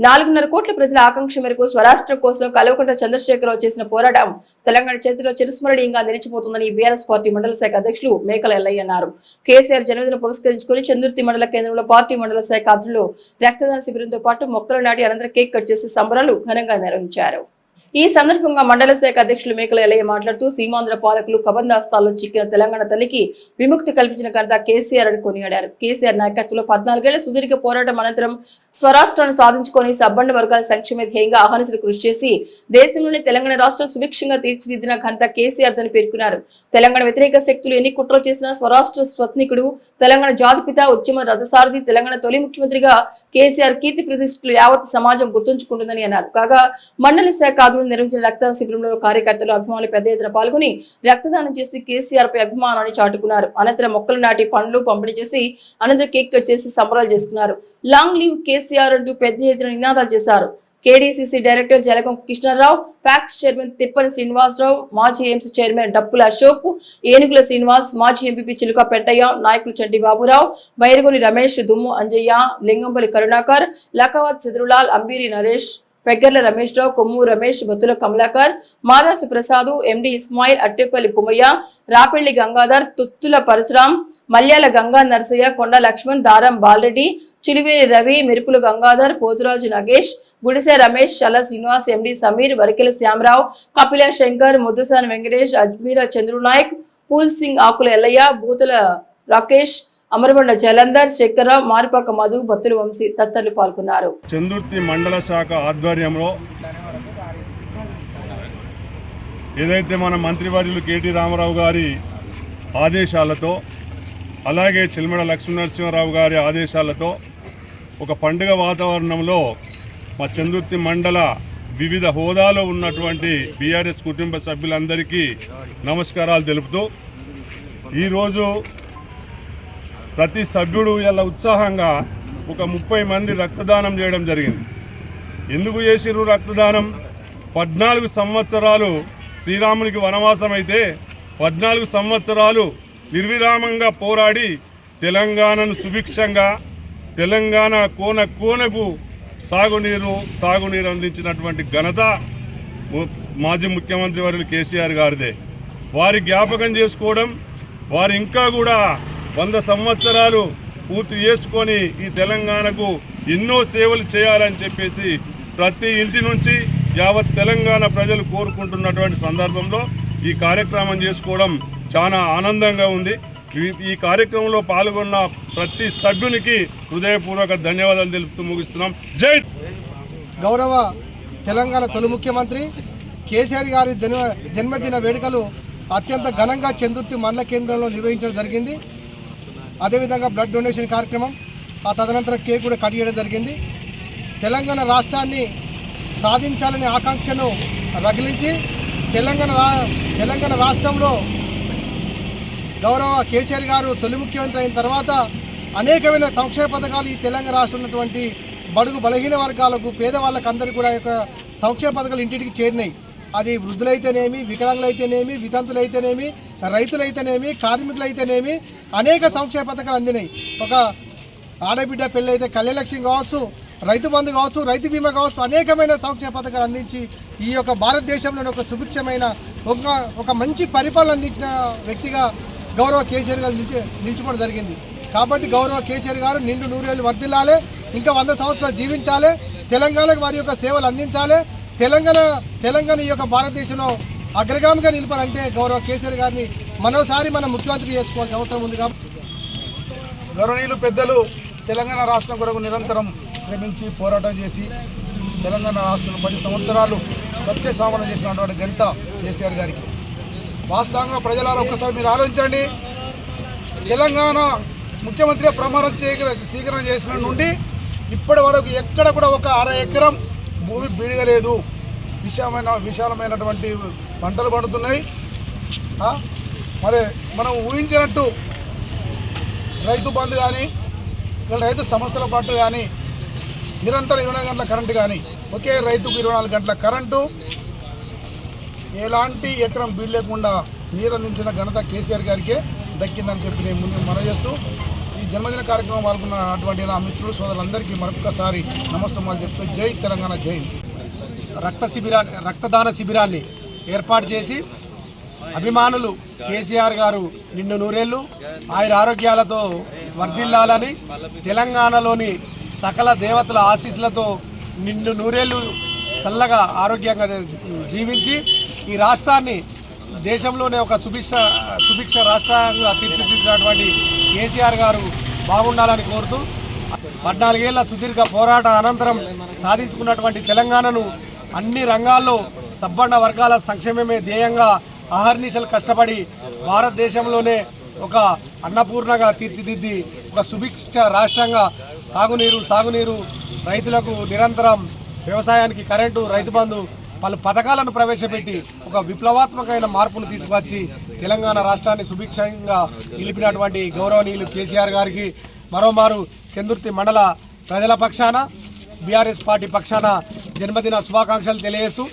నాలుగున్నర కోట్ల ప్రజల ఆకాంక్ష మేరకు స్వరాష్ట్రం కోసం కల్వకుంట్ల చంద్రశేఖరరావు చేసిన పోరాటం తెలంగాణ చేతిలో చిరస్మరణీయంగా నిలిచిపోతుందని బీఆర్ఎస్ పార్టీ మండల శాఖ అధ్యక్షులు మేకల ఎల్లయ్య అన్నారు. కేసీఆర్ జన్మదిన పురస్కరించుకుని చందుర్తి మండల కేంద్రంలో పార్టీ మండల శాఖ ఆధ్వర్యంలో రక్తదాన శిబిరంతో పాటు మొక్కలు నాటి అనంతరం కేక్ కట్ చేసి సంబరాలు ఘనంగా నిర్వహించారు. ఈ సందర్భంగా మండల శాఖ అధ్యక్షులు మేకల ఎలయ్య మాట్లాడుతూ సీమాంధ్ర పాలకులు కబందాస్తాల్లో చిక్కిన తెలంగాణ తల్లికి విముక్తి కల్పించిన ఘనత కేసీఆర్ అని కొనియాడారు. కేసీఆర్ నాయకత్వంలో పద్నాలుగేళ్ళ సుదీర్ఘ పోరాటం అనంతరం స్వరాష్ట్రాన్ని సాధించుకొని సబ్బండ వర్గాల సంక్షేమ ధ్యేయంగా ఆహ్వానించిన కృషి చేసి దేశంలోని తెలంగాణ రాష్ట్రం సుభిక్షంగా తీర్చిదిద్దిన ఘనత కేసీఆర్ అని పేర్కొన్నారు. తెలంగాణ వ్యతిరేక శక్తులు ఎన్ని కుట్రలు చేసినా స్వరాష్ట్ర స్వత్నికుడు తెలంగాణ జాతిపిత ఉద్యమ రథసారథి తెలంగాణ తొలి ముఖ్యమంత్రిగా కేసీఆర్ కీర్తి ప్రతిష్టలు యావత్ సమాజం గుర్తుంచుకుంటుందని అన్నారు. కాగా మండలి శాఖ ఆధ్వర్యంలో నిర్వహించిన రక్తదాన శిబిరంలో కార్యకర్తలు అభిమానులు పెద్ద ఎత్తున పాల్గొని రక్తదానం చేసి కేసీఆర్ పై అభిమానాన్ని చాటుకున్నారు. అనంతరం మొక్కలు నాటి పండ్లు పంపిణీ చేసి అనంతరం కేక్ కట్ చేసి సంబరాలు చేసుకున్నారు. లాంగ్ లీవ్ కేసీఆర్ అంటూ పెద్ద ఎత్తున నినాదాలు చేశారు. KDCC director Jalagam Krishnarao PACS chairman Thippani Srinivasarao మాజీ ఎంసీ చైర్మన్ డప్పుల అశోక్ ఏనుగుల శ్రీనివాస్ మాజీ ఎంపీ చిలుక పెంటయ్య నాయకులు చండి బాబురావు బైరగొని రమేష్ దుమ్ము అంజయ్య లింగంపల్లి కరుణాకర్ లకావత్ చంద్రులాల్ అంబీరి నరేష్ పెగ్గర్ల రమేష్ రావు కొమ్ము రమేష్ బొత్తుల కమలాకర్ మాదాసు ప్రసాద్ ఎండి ఇస్మాయిల్ అట్టేపల్లి పుమయ్య రాపెళ్ళి గంగాధర్ తుత్తుల పరశురాం మల్యాల గంగా నరసయ్య కొండ లక్ష్మణ్ దారం బాలరెడ్డి చిలివేరి రవి మెరుపుల గంగాధర్ పోతురాజు నగేష్ గుడిసె రమేష్ చల శ్రీనివాస్ ఎండి సమీర్ వరికెల శ్యామరావు కపిల శంకర్ ముద్దుసాని వెంకటేష్ అజ్మీర చంద్రునాయక్ పూల్ సింగ్ ఆకుల ఎల్లయ్య బూతుల రాకేష్ అమరబండ జలంధర్ శేఖరరావు మారిపాక మధు బత్తుల వంశీ తదితరులు పాల్గొన్నారు. చందుర్తి మండల శాఖ ఆధ్వర్యంలో ఏదైతే మన మంత్రివర్యులు కేటీ రామారావు గారి ఆదేశాలతో అలాగే చిల్మడ లక్ష్మీనరసింహారావు గారి ఆదేశాలతో ఒక పండుగ వాతావరణంలో మా చందుర్తి మండల వివిధ హోదాలో ఉన్నటువంటి బీఆర్ఎస్ కుటుంబ సభ్యులందరికీ నమస్కారాలు తెలుపుతూ ఈరోజు ప్రతి సభ్యుడు ఇలా ఉత్సాహంగా ఒక ముప్పై మంది రక్తదానం చేయడం జరిగింది. ఎందుకు చేసిరు రక్తదానం? పద్నాలుగు సంవత్సరాలు శ్రీరామునికి వనవాసం అయితే పద్నాలుగు సంవత్సరాలు నిర్విరామంగా పోరాడి తెలంగాణను సుభిక్షంగా తెలంగాణ కోన కోనకు సాగునీరు తాగునీరు అందించినటువంటి ఘనత మాజీ ముఖ్యమంత్రి వారు కేసీఆర్ గారిదే. వారి జ్ఞాపకం చేసుకోవడం వారు ఇంకా కూడా వంద సంవత్సరాలు పూర్తి చేసుకొని ఈ తెలంగాణకు ఎన్నో సేవలు చేయాలని చెప్పేసి ప్రతి ఇంటి నుంచి యావత్ తెలంగాణ ప్రజలు కోరుకుంటున్నటువంటి సందర్భంలో ఈ కార్యక్రమం చేసుకోవడం చాలా ఆనందంగా ఉంది. ఈ- ఈ కార్యక్రమంలో పాల్గొన్న ప్రతి సభ్యునికి హృదయపూర్వక ధన్యవాదాలు తెలుపుతూ ముగిస్తున్నాం. జై గౌరవ తెలంగాణ తొలి ముఖ్యమంత్రి కేసీఆర్ గారి జన్మదిన వేడుకలు అత్యంత ఘనంగా చందుర్తి మండల కేంద్రంలో నిర్వహించడం జరిగింది. అదేవిధంగా బ్లడ్ డొనేషన్ కార్యక్రమం ఆ తదనంతరం కేక్ కూడా కట్ చేయడం జరిగింది. తెలంగాణ రాష్ట్రాన్ని సాధించాలనే ఆకాంక్షను రగిలించి తెలంగాణ రా తెలంగాణ రాష్ట్రంలో గౌరవ కేసీఆర్ గారు తొలి ముఖ్యమంత్రి అయిన తర్వాత అనేకమైన సంక్షేమ పథకాలు ఈ తెలంగాణ రాష్ట్రం ఉన్నటువంటి బడుగు బలహీన వర్గాలకు పేదవాళ్ళకు అందరికీ కూడా యొక్క సంక్షేమ పథకాలు ఇంటింటికి చేరినాయి. అది వృద్ధులైతేనేమి వికలాంగులైతేనేమి వితంతులైతేనేమి రైతులైతేనేమి కార్మికులైతేనేమి అనేక సంక్షేమ పథకాలు అందినాయి. ఒక ఆడబిడ్డ పెళ్ళి అయితే కళ్యాణలక్ష్మి కావచ్చు రైతు బంధు కావచ్చు రైతు బీమా కావచ్చు అనేకమైన సంక్షేమ పథకాలు అందించి ఈ యొక్క భారతదేశంలోని ఒక సుభిక్షమైన ఒక ఒక మంచి పరిపాలన అందించిన వ్యక్తిగా గౌరవ కేసీఆర్ గారు నిలిచి నిలిచిపోవడం జరిగింది. కాబట్టి గౌరవ కేసీఆర్ గారు నిండు నూరేళ్ళు వర్ధిల్లాలి ఇంకా వంద సంవత్సరాలు జీవించాలి తెలంగాణకు వారి యొక్క సేవలు అందించాలి తెలంగాణ తెలంగాణ ఈ యొక్క భారతదేశంలో అగ్రగామిగా నిలపాలంటే గౌరవ కేసీఆర్ గారిని మరోసారి మనం ముఖ్యమంత్రి చేసుకోవాల్సిన అవసరం ఉంది కాబట్టి గౌరవనీయులు పెద్దలు తెలంగాణ రాష్ట్రం కొరకు నిరంతరం శ్రమించి పోరాటం చేసి తెలంగాణ రాష్ట్రం పది సంవత్సరాలు సత్యసామన చేసినటువంటి ఘనత కేసీఆర్ గారికి. వాస్తవంగా ప్రజలలో ఒక్కసారి మీరు ఆలోచించండి. తెలంగాణ ముఖ్యమంత్రి ప్రమాణం స్వీకర స్వీకరణ చేసిన నుండి ఇప్పటి వరకు ఎక్కడ కూడా ఒక అర ఎకరం భూమి బీడగలేదు విశాలమైన విశాలమైనటువంటి పంటలు పండుతున్నాయి. మరి మనం ఊహించినట్టు రైతు బంధు కానీ ఇలా రైతు సమస్యల పట్టు కానీ నిరంతరం ఇరవై గంటల కరెంటు కానీ ఒకే రైతుకు ఇరవై నాలుగు గంటల కరెంటు. ఎలాంటి ఎకరం బీడ్ లేకుండా నీరు అందించిన ఘనత కేసీఆర్ గారికే దక్కిందని చెప్పి నేను ముందు మనం చేస్తూ ఈ జన్మదిన కార్యక్రమం పాల్గొన్నటువంటి నా మిత్రులు సోదరులందరికీ మరొకసారి నమస్తమాలు చెప్తూ జై తెలంగాణ జై రక్త శిబిరాన్ని రక్తదాన శిబిరాన్ని ఏర్పాటు చేసి అభిమానులు కేసీఆర్ గారు నిండు నూరేళ్ళు ఆయన ఆరోగ్యాలతో వర్ధిల్లాలని తెలంగాణలోని సకల దేవతల ఆశీస్సులతో నిండు నూరేళ్ళు చల్లగా ఆరోగ్యంగా జీవించి ఈ రాష్ట్రాన్ని దేశంలోనే ఒక సుభిక్ష సుభిక్ష రాష్ట్రంగా తీర్చిదిద్దినటువంటి కేసీఆర్ గారు బాగుండాలని కోరుతూ పద్నాలుగేళ్ళ సుదీర్ఘ పోరాట అనంతరం సాధించుకున్నటువంటి తెలంగాణను అన్ని రంగాల్లో సబ్బండ వర్గాల సంక్షేమమే ధ్యేయంగా అహర్నిశలు కష్టపడి భారతదేశంలోనే ఒక అన్నపూర్ణగా తీర్చిదిద్ది ఒక సుభిక్ష రాష్ట్రంగా తాగునీరు సాగునీరు రైతులకు నిరంతరం వ్యవసాయానికి కరెంటు రైతు బంధు పలు పథకాలను ప్రవేశపెట్టి ఒక విప్లవాత్మకమైన మార్పును తీసుకువచ్చి తెలంగాణ రాష్ట్రాన్ని సుభిక్షంగా నిలిపినటువంటి గౌరవనీయులు కేసీఆర్ గారికి మరోమారు చందుర్తి మండల ప్రజల పక్షాన బీఆర్ఎస్ పార్టీ పక్షాన జన్మదిన శుభాకాంక్షలు తెలియజేస్తూ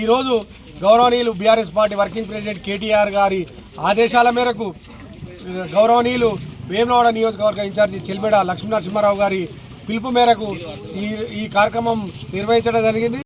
ఈరోజు గౌరవనీయులు BRS party working president KTR గారి ఆదేశాల మేరకు గౌరవనీయులు వేమనవాడ నియోజకవర్గ ఇన్ఛార్జి చెల్మెడ లక్ష్మీనరసింహారావు గారి పిలుపు మేరకు ఈ ఈ కార్యక్రమం నిర్వహించడం జరిగింది.